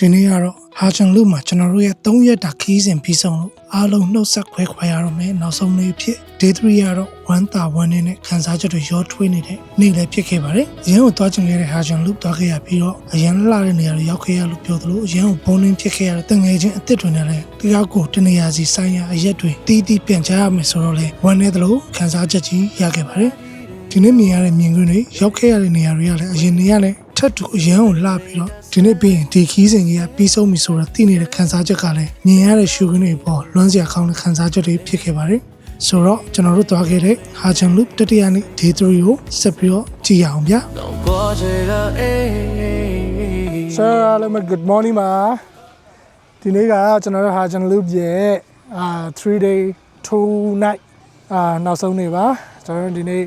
ဒီနေ့ကတော့ဟာချန်လူမှာကျွန်တော်တို့ရဲ့3ရက်တာခီးစဉ်ပြီးဆုံးလို့အားလုံးနှုတ်ဆက်ခွဲခွာရတော့မယ်နောက်ဆုံးနေ့ဖြစ် day 3ကတော့1တာ1နဲ့ခန်းစားချက်တွေရောထွေးနေတဲ့နေ့လည်းဖြစ်ခဲ့ပါတယ်။ရန်ကိုတွားချင်ခဲ့တဲ့ဟာချန်လူတွားခဲ့ရပြီးတော့အရန်လှတဲ့နေရာတွေရောက်ခဲ့ရလို့ပြောသလိုအရန်ကိုဘုံနှင်းဖြစ်ခဲ့ရတဲ့တငယ်ချင်းအစ်စ်တွေနဲ့လည်းတရားကိုတနေရာစီဆိုင်ရာအရက်တွေတီးတီးပြန်ချရမယ်ဆိုတော့လေဝမ်းနေသလိုခန်းစားချက်ကြီးရခဲ့ပါတယ်။ဒီနေ့မြင်ရတဲ့မြင်ကွင်းတွေရောက်ခဲ့ရတဲ့နေရာတွေကလည်းအရင်နေရတဲ့ထပ်တူအရန်ကိုလှပြီးတော့ ဒီနေ့ပြီးရင်ဒီခီးစဉ်ကြီးကပြီးဆုံးပြီဆိုတော့သိနေတဲ့ခံစားချက်ကလည်းမြင်ရတဲ့ရှုခင်းတွေပေါ်လွမ်းစရာကောင်းတဲ့ခံစားချက်တွေဖြစ်ခဲ့ပါတယ်ဆိုတော့ကျွန်တော်တို့သွားခဲ့တဲ့ Hajan Loop တတိယနေ့ Day 3ကိုဆက်ပြီးတော့ကြည့်ရအောင်ဗျာ Sir Alamat good morning ma ဒီနေ့ကကျွန်တော်တို့ Hajan Loop ရဲ့အာ3 day 2 night အာနောက်ဆုံးနေ့ပါကျွန်တော်တို့ဒီနေ့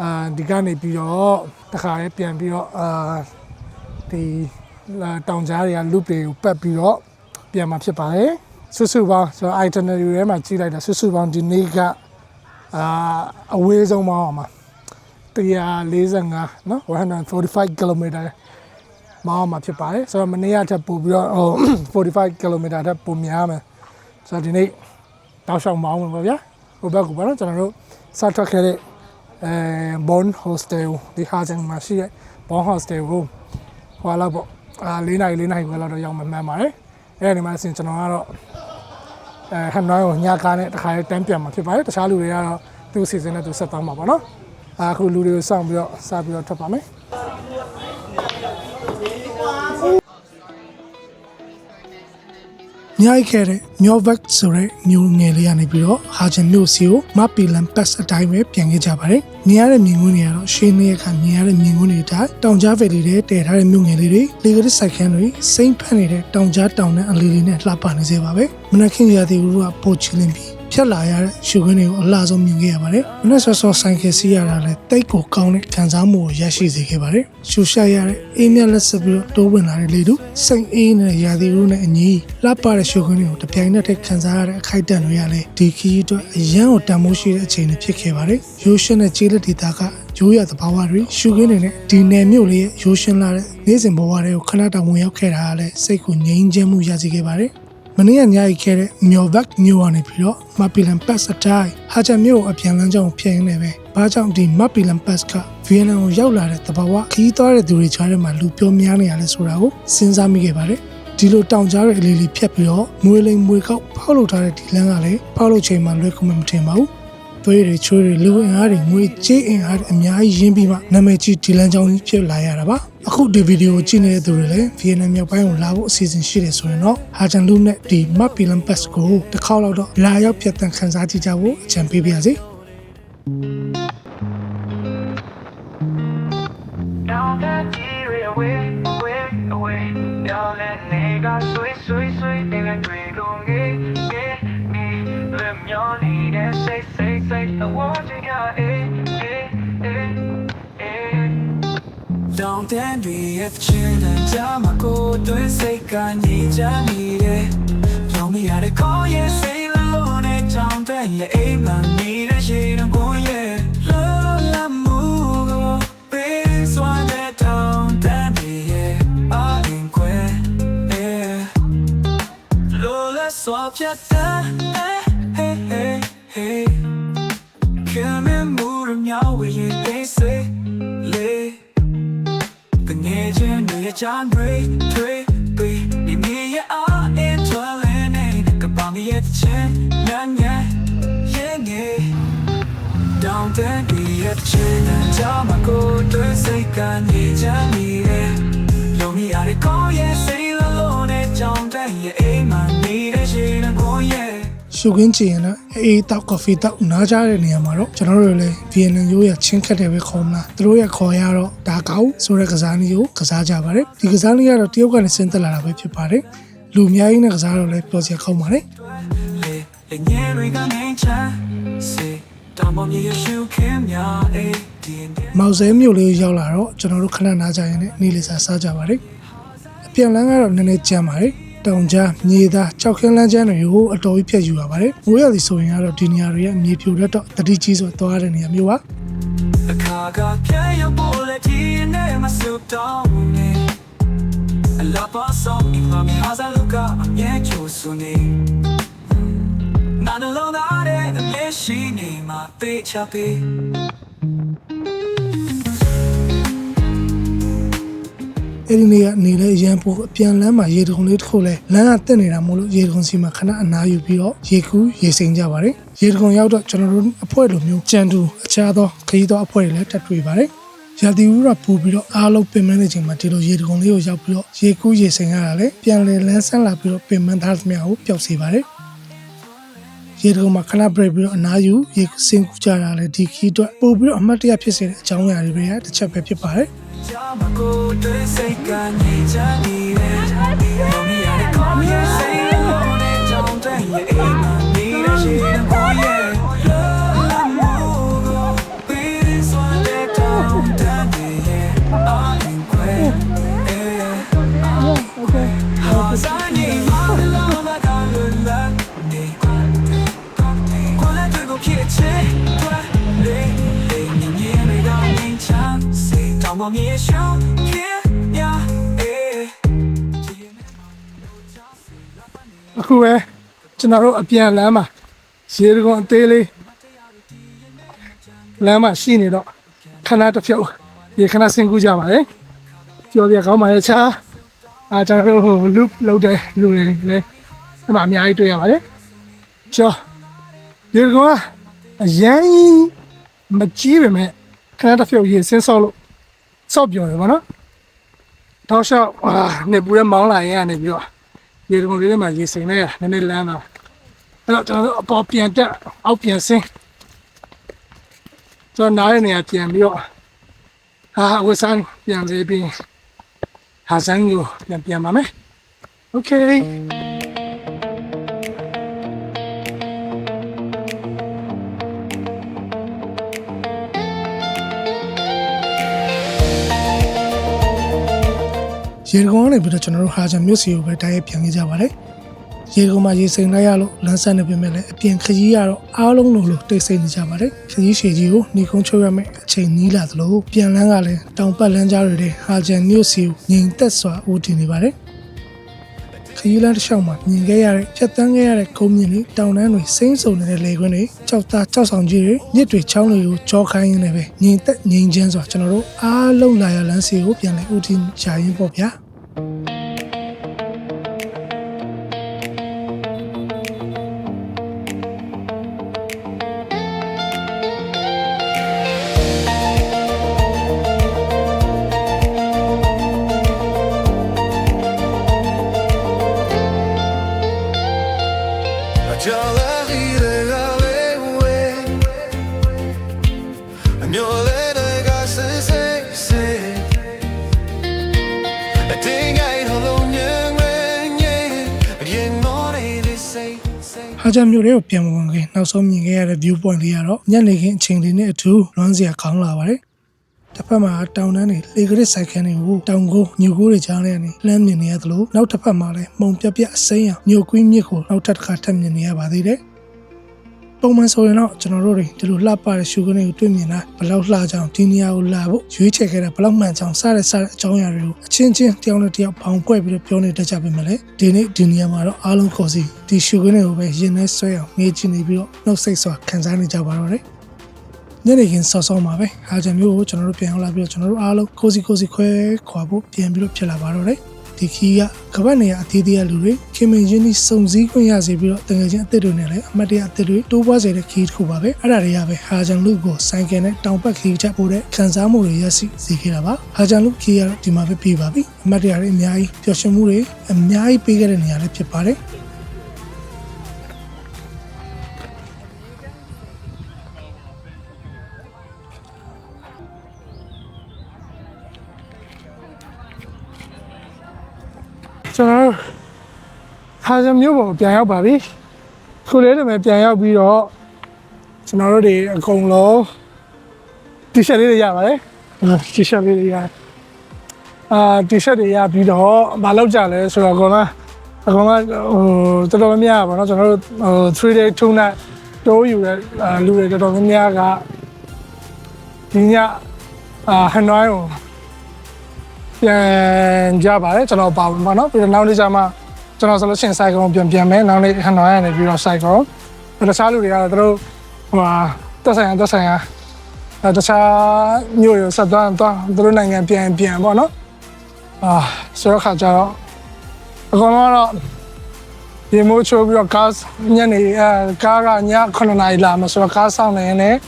အာဒီကနေပြီးတော့တခါလေးပြန်ပြီးတော့အာဒီ တောင်ကြားတွေက loop တွေကိုပတ်ပြီးတော့ပြန်มาဖြစ်ပါတယ်ဆွစုပေါင်းဆိုတော့ itinerary ထဲမှာကြည့်လိုက်တာဆွစုပေါင်းဒီနေ့ကအာအဝေးဆုံးပေါင်းအောင်ပါ145နော်145 km မောင်းမှာဖြစ်ပါတယ်ဆိုတော့မနေ့ကထပ်ပို့ပြီးတော့ဟို45 km ထပ်ပိုများမယ်ဆိုတော့ဒီနေ့တောက်လျှောက်မောင်းမယ်ပေါ့ဗျာဟိုဘက်ကပေါ့နော်ကျွန်တော်တို့စထွက်ခဲ့တဲ့အဲ Bon Hostel ဒီဟာကျန်မှာရှိတဲ့ Bon Hostel ကိုဟိုလာပေါ့ အာ၄နိုင်၄နိုင်ခွဲလောက်တော့ရောက်မှမှန်ပါတယ်အဲ့ဒီမှာဆင်ကျွန်တော်ကတော့အဲဟန်နွိုင်းကိုညကားနဲ့တခါလေးတန်းပြန်မှာဖြစ်ပါတယ်တခြားလူတွေကတော့သူ့စီစဉ်နဲ့သူဆက်သွားမှာပေါ့နော်အခုလူတွေကိုစောင့်ပြီးတော့စပြီးတော့ထွက်ပါမယ် ညိုက်ခဲ့တဲ့မျိုးဘက်ဆိုတဲ့မျိုးငယ်လေးကနေပြီးတော့ဟာချင်မျိုးစီကိုမပီလန်ပတ်အတိုင်းပဲပြန်ခဲ့ကြပါတယ်။မြင်ရတဲ့မြင်ကွင်းတွေကတော့ရှင်းနေရခါမြင်ရတဲ့မြင်ကွင်းတွေတိုင်းတောင်ကြားဗယ်လေးတွေတည်ထားတဲ့မျိုးငယ်လေးတွေလေကရစ်ဆိုင်ခန်းတွေစိမ့်ဖက်နေတဲ့တောင်ကြားတောင်နဲ့အလီလီနဲ့လှပနေစေပါပဲ။မနက်ခင်းရာသီဥတုကပိုချလင်းပြီး ဖြတ်လာရတဲ့ရှုခင်းတွေကိုအလားဆုံးမြင်ခဲ့ရပါတယ်။မနေ့ဆော့ဆော့ဆိုင်ကယ်စီးရတာလည်းတိတ်ကိုကောင်းတဲ့ခံစားမှုကိုရရှိစေခဲ့ပါတယ်။ရှူရှာရတဲ့အေးမြက်လက်ဆက်ပြီးတော့တိုးဝင်လာတဲ့လေတူစိတ်အေးနေတဲ့ရာသီဥတုနဲ့အညီလှပတဲ့ရှုခင်းတွေကိုတပြိုင်နက်တည်းခံစားရတဲ့အခိုက်အတန့်တွေရလည်းဒီခီးအတွက်အရန်ကိုတန်မိုးရှိတဲ့အချိန်တွေဖြစ်ခဲ့ပါတယ်။ရိုးရှင်းတဲ့ကျေးလက်ဒေသကရိုးရသဘာဝတွေရှုခင်းတွေနဲ့ဒီနယ်မြို့လေးရဲ့ရိုးရှင်းလာတဲ့နေ့စဉ်ဘဝတွေကိုခဏတောင်ဝင်ရောက်ခဲ့တာကလည်းစိတ်ကိုငြိမ်းချမ်းမှုရစေခဲ့ပါတယ်။မ နေ့ကညရီခဲ့တဲ့မြို့ဘက်မြို့ကနေပြီးတော့မပီလန်ပတ်စ်အတိုင်းဟာချာမြို့ကိုအပြန်လမ်းကြောင်းဖြစ်ရင်းနေပဲဘာကြောင့်ဒီမပီလန်ပတ်စ်ကဗီယက်နမ်ကိုရောက်လာတဲ့တဘာဝခီးသွားတဲ့သူတွေကြားထဲမှာလူပြောများနေရလဲဆိုတာကိုစဉ်းစားမိခဲ့ပါတယ်ဒီလိုတောင်ကြားတဲ့အလေးလေးဖြတ်ပြီးတော့မွေးလိမ်မွေကောက်ဖောက်လုပ်ထားတဲ့ဒီလမ်းကလည်းဖောက်လုပ်ချိန်မှာလွယ်ကူမှမထင်ပါဘူး သွေးတွေချွေးတွေလူအင်အားတွေငွေကြေးအင်အားတွေအများကြီးရင်းပြီးမှနာမည်ကြီးဒီလမ်းကြောင်းကြီးဖြစ်လာရတာပါအခုဒီဗီဒီယိုကိုကြည့်နေတဲ့သူတွေလည်းဗီယက်နမ်မြောက်ပိုင်းကိုလာဖို့အစီအစဉ်ရှိတယ်ဆိုရင်တော့ဟာဂျန်လူနဲ့ဒီမတ်ပီလန်ပတ်စ်ကိုတစ်ခေါက်လောက်တော့လာရောက်ဖြတ်တန်းခန်းစားကြည့်ကြဖို့အကြံပေးပါရစေ Don't let you away, away, away. Don't let nigga sweet, sweet, sweet. Nigga drink on me, yeah, me. Let me on need and say, say, say. I want you, yeah, eh, eh, eh, eh. Don't envy if chin and jam a go to a say can you need it. Tell me how to call yeah say alone and don't bend your aim I need a shade I'm going yeah Lola move This one that don't damn me yeah I ain't quit yeah Lola swap your time hey them y'all with you they say lay တငယ်ချင်းတွေရဲ့ချမ်းတွေတွေတွေဒီမြေရဲ့အားအင်းထွားလင်းနေကပောင်ရဲ့ချမ်းနန်းငယ်ရဲ့ငယ် Down there be a chin and jam a go to say can you jam me Lo mi are call yeah say alone and down there yeah aim man need ရှုခင်းချင်ရင်တော့အေးတောက်ကော်ဖီတောက်နားကြတဲ့နေရာမှာတော့ကျွန်တော်တို့လည်းဗီယက်နမ်ရိုးရချင်းခက်တယ်ပဲခေါ်မလားသူတို့ရဲ့ခေါ်ရတော့ဒါကောက်ဆိုတဲ့ကစားနည်းကိုကစားကြပါတယ်ဒီကစားနည်းကတော့တရုတ်ကနေဆင်းသက်လာတာပဲဖြစ်ပါတယ်လူအများကြီးနဲ့ကစားတော့လည်းပြောစရာကောင်းပါတယ်လေလေငယ်တွေကငိမ့်ချမ်းစေတောင်ပေါ်မြေရရှုခင်များအေးဒီန်တဲ့မောက်ဆဲမြို့လေးကိုရောက်လာတော့ကျွန်တော်တို့ခဏနားကြရင်လည်းနေလေးစားစားကြပါတယ်အပြန်လန်းကတော့နည်းနည်းကြမ်းပါတယ် တောင်ကြားမြေသားကြောက်ခင်းလန်းချမ်းတွေကိုအတော်ကြီးဖြတ်ယူရပါတယ်။မိုးရသည်ဆိုရင်ကတော့ဒီနေရာတွေကမြေပြိုတတ်တော့တတိကြီးဆိုသွားတဲ့နေရာမျိုးပါ။အခါကပြဲရပေါ်လက်ဒီနဲ့မဆုတောင်းနေအလပါဆောင်ဒီမှာမြားစားလို့ကအမြဲချိုးဆူနေနာနလုံးသားတဲ့အလေးရှိနေမှာတေးချပေး ဒီနေ့ကနေလဲရန်ဖို့အပြန်လမ်းမှာရေတခုံလေးတစ်ခုလဲလမ်းကတက်နေတာမို့လို့ရေတခုံစီမှာခဏအနားယူပြီးတော့ရေကူးရေစိမ်ကြပါတယ်ရေတခုံရောက်တော့ကျွန်တော်တို့အဖွဲ့လိုမျိုးကြံတူအခြားသောခရီးသောအဖွဲ့တွေလည်းတက်တွေ့ပါတယ်ရာသီဥတုကပူပြီးတော့အားလုံးပင်မနေချိန်မှာဒီလိုရေတခုံလေးကိုရောက်ပြီးတော့ရေကူးရေစိမ်ရတာလေပြန်လဲလန်းဆန်းလာပြီးတော့ပင်မသားသမျှကိုပျောက်စေပါတယ်ရေတခုံမှာခဏ break ပြီးတော့အနားယူရေစင်ကူးကြတာလေဒီခီးအတွက်ပို့ပြီးတော့အမှတ်တရဖြစ်စေတဲ့အကြောင်းအရာတွေပဲတစ်ချက်ပဲဖြစ်ပါတယ် Llama con tu seca, ni ya ni de ya ni de အောင်ရေရှောင်းခင်ရအေးအခုပဲကျွန်တော်တို့အပြန်လမ်းမှာရေဒဂွန်အသေးလေးလမ်းမှာရှိနေတော့ခဏတစ်ဖြုတ်ရေခဏဆင်းကူးကြပါလေကြော်ပြကောင်းပါရဲ့ချာအာကျွန်တော်တို့ loop လုပ်တဲ့လူတွေလည်းအမှအများကြီးတွေ့ရပါတယ်ကျော်ဒီကောင်ကအရန်မကြီးပေမဲ့ခဏတစ်ဖြုတ်ရေဆင်းဆောက်လို့ ဆော့ပြောတယ်ဗောနော်တောက်လျှောက်အာနေပူတဲ့မောင်းလာရင်ကနေပြီးတော့ရေတံခွန်လေးထဲမှာရေစိမ်လိုက်ရနည်းနည်းလမ်းတော့အဲ့တော့ကျွန်တော်တို့အပေါ်ပြန်တက်အောက်ပြန်ဆင်းကျွန်တော်နားရဲ့နေရာပြန်ပြီးတော့ဟာဝဆန်းပြန်လေးပြီးဟာဆန်းကိုပြန်ပြန်ပါမယ်โရေတံခွန်ကနေပြီးတော့ကျွန်တော်တို့ဟာဂျန်မြို့စီကိုပဲတိုက်ရိုက်ပြန်ခဲ့ကြပါတယ်ရေတံခွန်မှာရေစိမ်လိုက်ရလို့လမ်းဆက်နေပြင်မဲ့လည်းအပြင်ခရီးရတော့အားလုံးလိုလိုတိတ်ဆိတ်နေကြပါတယ်ခရီးရှည်ကြီးကိုညီကုန်းချုပ်ရမယ့်အချိန်နီးလာသလိုပြန်လန်းကလည်းတောင်ပတ်လမ်းကြားတွေတဲ့ဟာဂျန်မြို့စီကိုငြိမ်သက်စွာဦးတည်နေပါတယ် ခရီးလမ်းတစ်လျှောက်မှာမြင်ခဲ့ရတဲ့ဖြတ်တန်းခဲ့ရတဲ့ကုန်းမြင့်တွေတောင်တန်းတွေစိမ့်စုံနေတဲ့လေကွင်းတွေကြောက်သားကြောက်ဆောင်ကြီးတွေမြစ်တွေချောင်းတွေကိုကြောခိုင်းရင်းနဲ့ပဲငြိမ်သက်ငြိမ်ချမ်းစွာကျွန်တော်တို့အားလုံးလာရလမ်းစီကိုပြန်လည်ဦးတည်ကြရင်ပေါ့ဗျာ ဟာဂျာမျိုးတွေကိုပြန်မဝင်ခင်နောက်ဆုံးမြင်ခဲ့ရတဲ့ view point လေးကတော့ညနေခင်းအချိန်လေးနဲ့အထူးလွမ်းစရာကောင်းလာပါတယ်။တစ်ဖက်မှာတောင်တန်းတွေလေကရစ်ဆိုင်ခန်းတွေကိုတောင်ကိုညိုကိုတွေကြားနေရနေလှမ်းမြင်နေရသလိုနောက်တစ်ဖက်မှာလည်းမုံပြပြအစိမ်းအောင်ညိုကွင်းမြစ်ကိုနောက်ထပ်တစ်ခါထပ်မြင်နေရပါသေးတယ်။ ပုံမှန်ဆိုရင်တော့ကျွန်တော်တို့တွေဒီလိုလှပတဲ့ရှုခင်းတွေကိုတွေ့မြင်တာဘယ်လောက်လှကြအောင်ဒီနေရာကိုလာဖို့ရွေးချယ်ခဲ့တာဘယ်လောက်မှန်ကြအောင်စတဲ့စတဲ့အကြောင်းအရာတွေကိုအချင်းချင်းတယောက်နဲ့တယောက်ဘောင်ကွဲပြီးတော့ပြောနေတတ်ကြပါမယ်လေဒီနေ့ဒီနေရာမှာတော့အားလုံးခေါ်စီဒီရှုခင်းတွေကိုပဲရင်ထဲဆွဲအောင်ငေးချင်နေပြီးတော့နှုတ်ဆက်စွာခံစားနေကြပါတော့တယ်ညနေခင်းစောစောမှာပဲဟာဂျန်မျိုးကိုကျွန်တော်တို့ပြန်ရောက်လာပြီးတော့ကျွန်တော်တို့အားလုံးကိုစီကိုစီခွဲခွာဖို့ပြန်ပြီးတော့ဖြစ်လာပါတော့တယ် ဒီခီးကကပတ်နေရအသေးသေးရလူတွေခင်မင်ချင်းဒီစုံစည်းခွင့်ရစေပြီးတော့တကယ်ချင်းအသစ်တွေနဲ့လည်းအမတ်တရအသစ်တွေတိုးပွားစေတဲ့ခီးတစ်ခုပါပဲအဲ့ဒါတွေကပဲဟာဂျန်လူကိုဆိုင်ကယ်နဲ့တောင်ပတ်ခီးချက်ပို့တဲ့ခံစားမှုတွေရရှိစေခဲ့တာပါဟာဂျန်လူခီးကတော့ဒီမှာပဲပြီးပါပြီအမတ်တရတွေအများကြီးပျော်ရွှင်မှုတွေအများကြီးပေးခဲ့တဲ့နေရာလေးဖြစ်ပါတယ် ကျွန်တော်တို့ဟာဂျန်မျိုးပေါ်ပြန်ရောက်ပါပြီခုလေးတည်းပဲပြန်ရောက်ပြီးတော့ကျွန်တော်တို့တွေအကုန်လုံးတီရှပ်လေးတွေရပါတယ်တီရှပ်လေးတွေရအာတီရှပ်တွေရပြီးတော့မလုပ်ကြလဲဆိုတော့အကုန်လုံးအကုန်လုံးဟိုတော်တော်များများပါเนาะကျွန်တော်တို့ဟို3 day 2 night တိုးယူတဲ့အာလူတွေတော်တော်များများကဒီညအာဟန်နွိုင်းကို ပြန်ကြပါတယ်ကျွန်တော်ပါဝင်ပါနော်ပြီးတော့နောက်နေ့ကျမှကျွန်တော်ဆိုလို့ရှိရင် cycle ပြန်ပြန်မယ်နောက်နေ့ဟန်တော်ရနေပြီးတော့ cycle တခြားလူတွေကတော့သူတို့ဟိုဟာတက်ဆိုင်ရတက်ဆိုင်ရအဲတခြားမျိုးရဆက်သွားတော့သူတို့နိုင်ငံပြန်ပြန်ပေါ့နော်အာဆိုတော့ခါကျတော့အကောင်တော့ဒီမိုးချိုးပြီးတော့ကားညနေအဲကားကည9နာရီလာမှာဆိုတော့ကားဆောင်နေရင်လည်း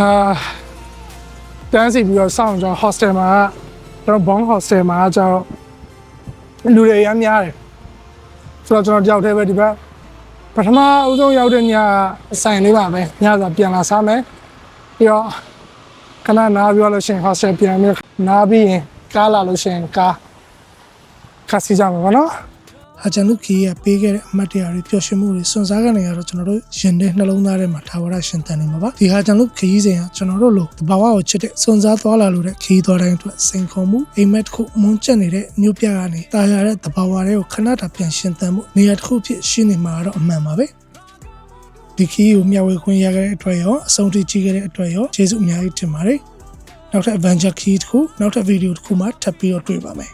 အာတန်းစီပြီးတော့စောင့်ကြ hostel မှာ ကျွန်တော် bond hostel မှာကျတော့လူတွေအများများတယ်ဆိုတော့ကျွန်တော်တယောက်တည်းပဲဒီဘက်ပထမဦးဆုံးရောက်တဲ့ညအဆိုင်လေးပါပဲညစာပြန်လာစားမယ်ပြီးတော့ခဏနားပြောလို့ရှိရင် hostel ပြန်ပြီးနားပြီးရင်ကားလာလို့ရှိရင်ကားခါစီကြမှာပါနော် ဟာကျွန်တော်ခီးရပေးခဲ့တဲ့အမှတ်တရတွေပျော်ရွှင်မှုတွေစွန့်စားကနေရတော့ကျွန်တော်တို့ရင်ထဲနှလုံးသားထဲမှာထာဝရရှင်တန်နေမှာပါဒီဟာကျွန်တော်ခီးစဉ်ကကျွန်တော်တို့လိုတဘာဝကိုချစ်တဲ့စွန့်စားသွားလာလို့တဲ့ခီးသွားတိုင်းအတွက်စိန်ခေါ်မှုအိမ်မက်တစ်ခုမွန်းကျက်နေတဲ့မြို့ပြကနေတာယာတဲ့တဘာဝတွေကိုခဏတာပြန်ရှင်တန်မှုနေရာတစ်ခုဖြစ်ရှိနေမှာတော့အမှန်ပါပဲဒီခီးကိုမျှဝေခွင့်ရခဲ့တဲ့အတွက်ရောအဆုံးထိကြည့်ခဲ့တဲ့အတွက်ရောကျေးဇူးအများကြီးတင်ပါတယ်နောက်ထပ် Avenger key တစ်ခုနောက်ထပ်ဗီဒီယိုတစ်ခုမှထပ်ပြီးတော့တွေ့ပါမယ်